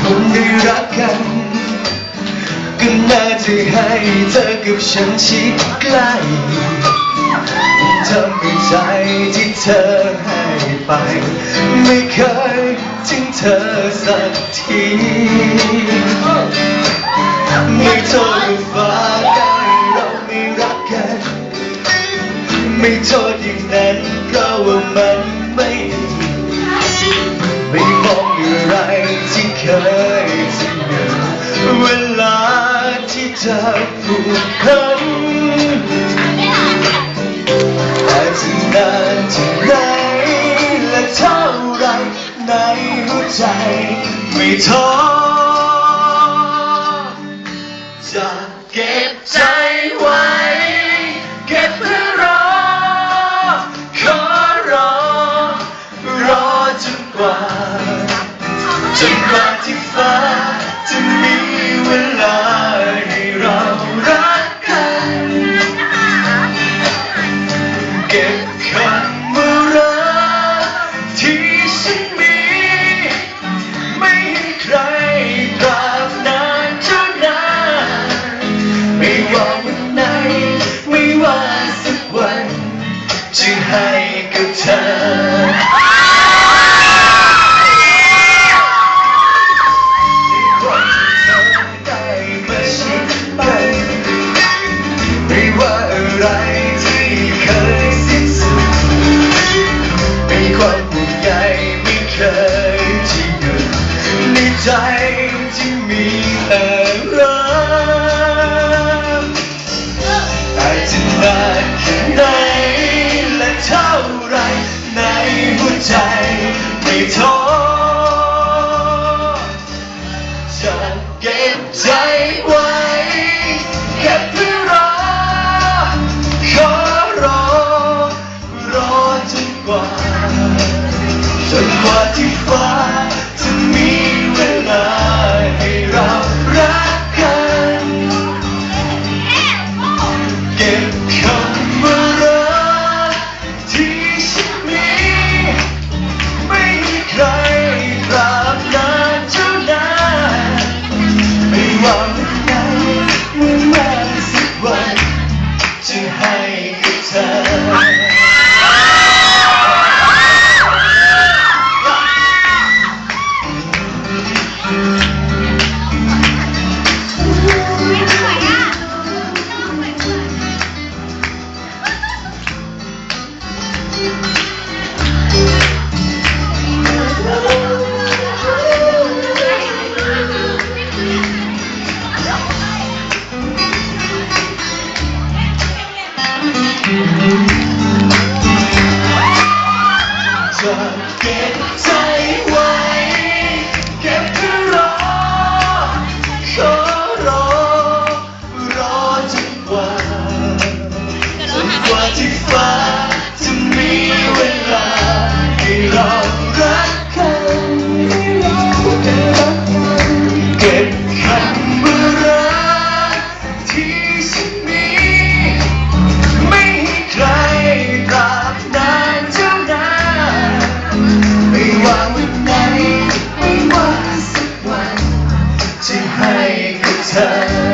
คนได้รักกัน ก็น่าจะให้เธอกับฉันชิดใกล้ทำให้ใจที่เธอให้ไป ไม่เคยทิ้งเธอสักทีไม่โทษฟ้าได้เราไม่รักกัน ไม่โทษอย่างนั้นเพราะว่ามันไม่ดีไม่มองอะไร ที่เธอผูกพันอาจจะนานเท่าไรและเท่าไรในหัวใจไม่ท้อจะเก็บใจไว้ เก็บเพื่อรอ ขอรอ รอจนกว่าจนกว่าที่ฟ้าจะมีเวลา เคยที่หยุดในใจที่มี จ ให้กับเธอ